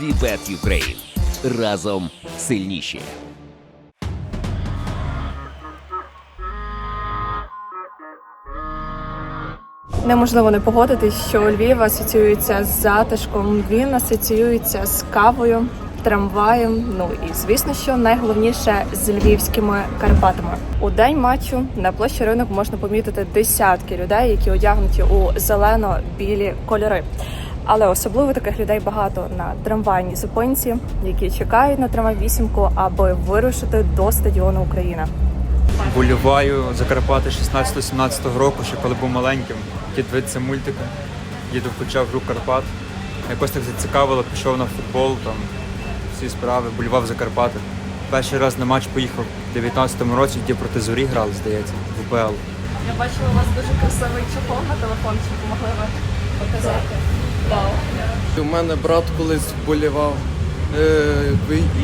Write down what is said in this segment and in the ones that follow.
Вібет Юкрейн. Разом сильніші. Неможливо не погодитись, що Львів асоціюється з затишком. Він асоціюється з кавою, трамваєм. Ну і звісно, що найголовніше з львівськими Карпатами. У день матчу на площі ринок можна помітити десятки людей, які одягнуті у зелено-білі кольори. Але особливо таких людей багато на трамвайній зупинці, які чекають на трамвай вісімку, аби вирушити до стадіону Україна. Боліваю за Карпати 16-17 року, ще коли був маленьким. Хотів дивитися мультики. Їду почав гру Карпат. Якось так зацікавило, пішов на футбол, там всі справи, болівав за Карпати. Перший раз на матч поїхав в 19-му році, де проти зорі грали, здається, в УПЛ. Я бачила у вас дуже красивий чохол на телефон, чи помогли ви показати. Вау. У мене брат колись вболівав, е,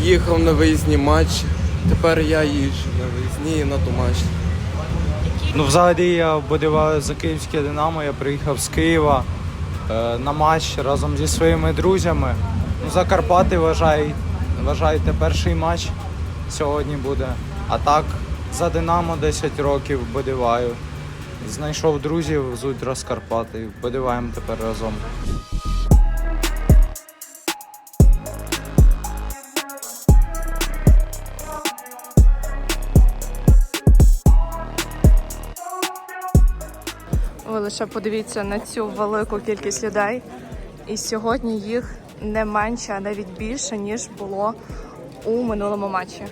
їхав на виїзні матчі. Тепер я їжджу на виїзні і на матч. Ну, взагалі я вболіваю за київське Динамо. Я приїхав з Києва е, на матч разом зі своїми друзями. Ну, за Карпати вважай, вважайте, перший матч сьогодні буде. А так, за Динамо 10 років вболіваю. Знайшов друзів з Ультра з Карпати. Вболіваємо тепер разом. Ви лише подивіться на цю велику кількість людей. І сьогодні їх не менше, а навіть більше, ніж було у минулому матчі.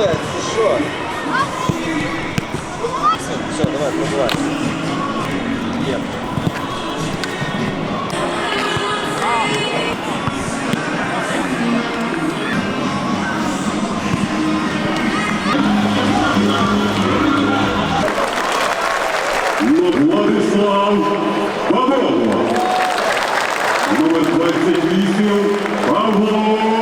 блядь, ты шо? Все, все, давай, пробывай. Ем. Владислав Павлов. Номер 28 Павлов.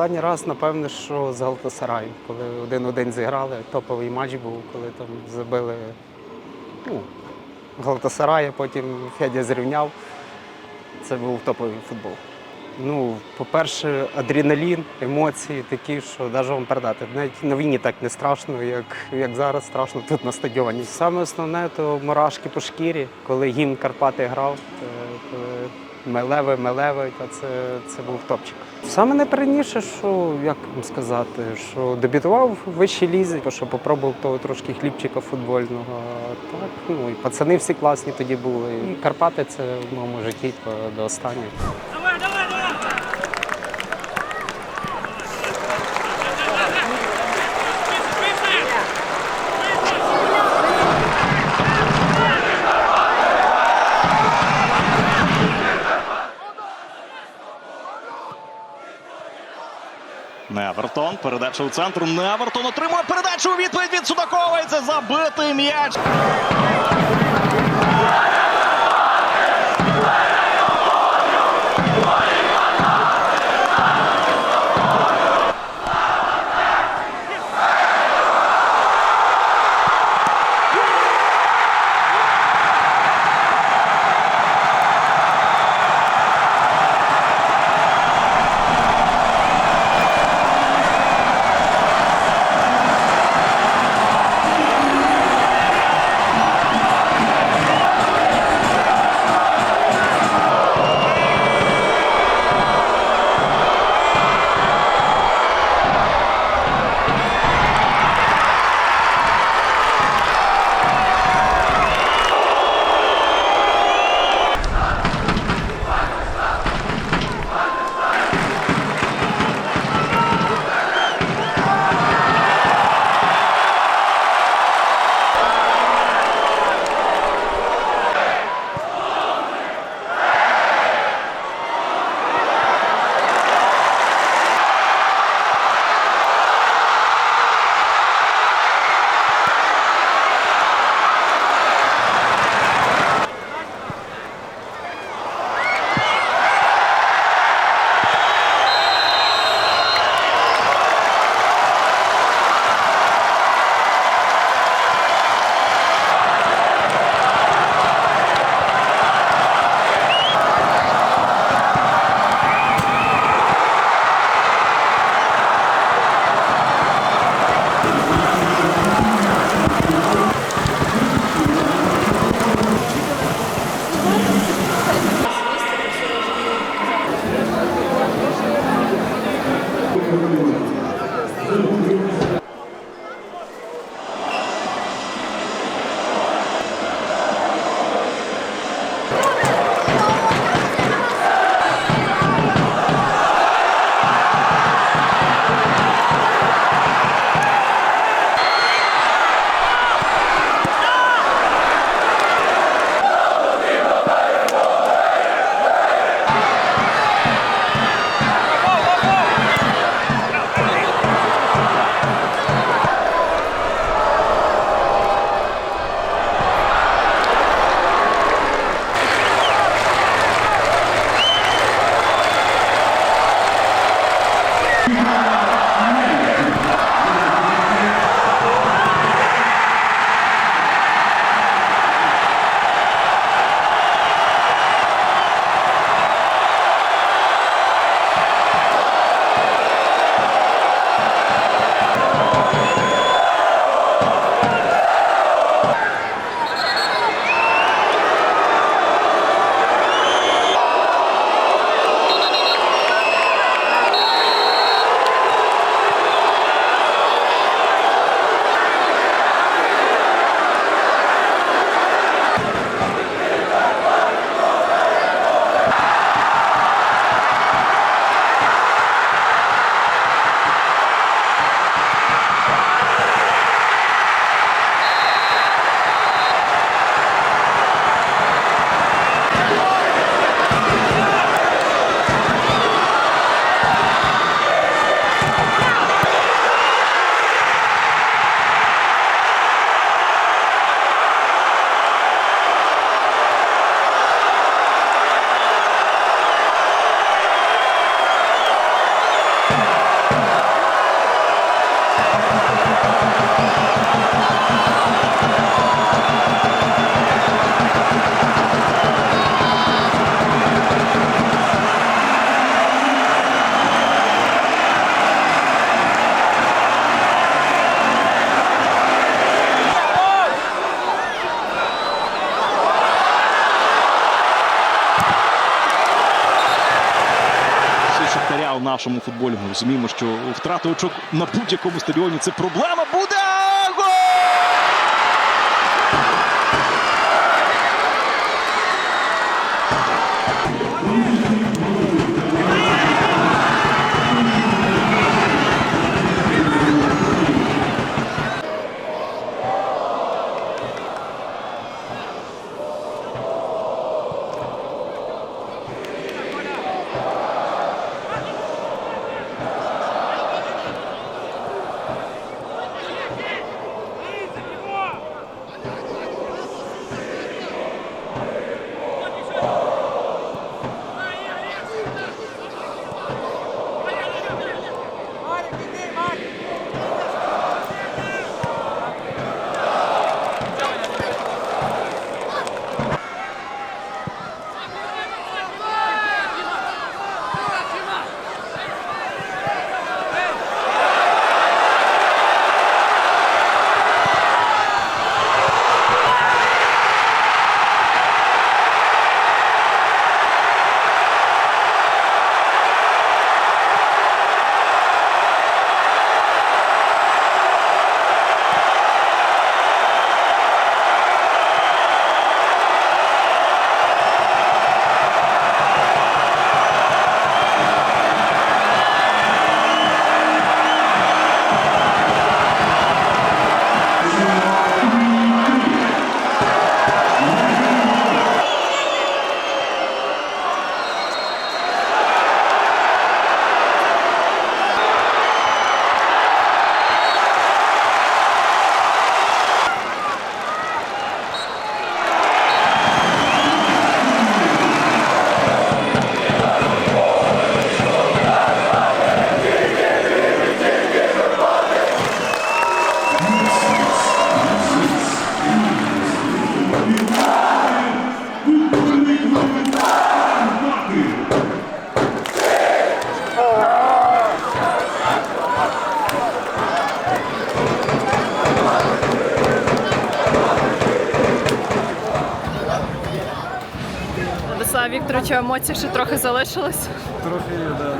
Останній раз, напевне, що з Галтасарай, коли один-один зіграли, топовий матч був, коли там забили ну, а потім Федя зрівняв. Це був топовий футбол. Ну, по-перше, адреналін, емоції такі, що навіть вам передати. Навіть на війні так не страшно, як, як зараз страшно тут на стадіоні. Саме основне то мурашки по шкірі, коли гімн Карпати грав, мелеви, мелеви, це, це був топчик. Саме найприємніше, що як вам сказати, що дебютував в вищій лізі, що попробував того трошки хлібчика футбольного. Так, ну і пацани всі класні тоді були. І Карпати це в моєму житті до останнього. Невертон. Передача у центру. Невертон отримує передачу у відповідь від Судакової. Це забитий м'яч. Obrigado. В нашому футболі. Ми розуміємо, що втрата очок на будь-якому стадіоні це проблема буде. Владислава емоцій ще трохи залишилось. Трохи, да.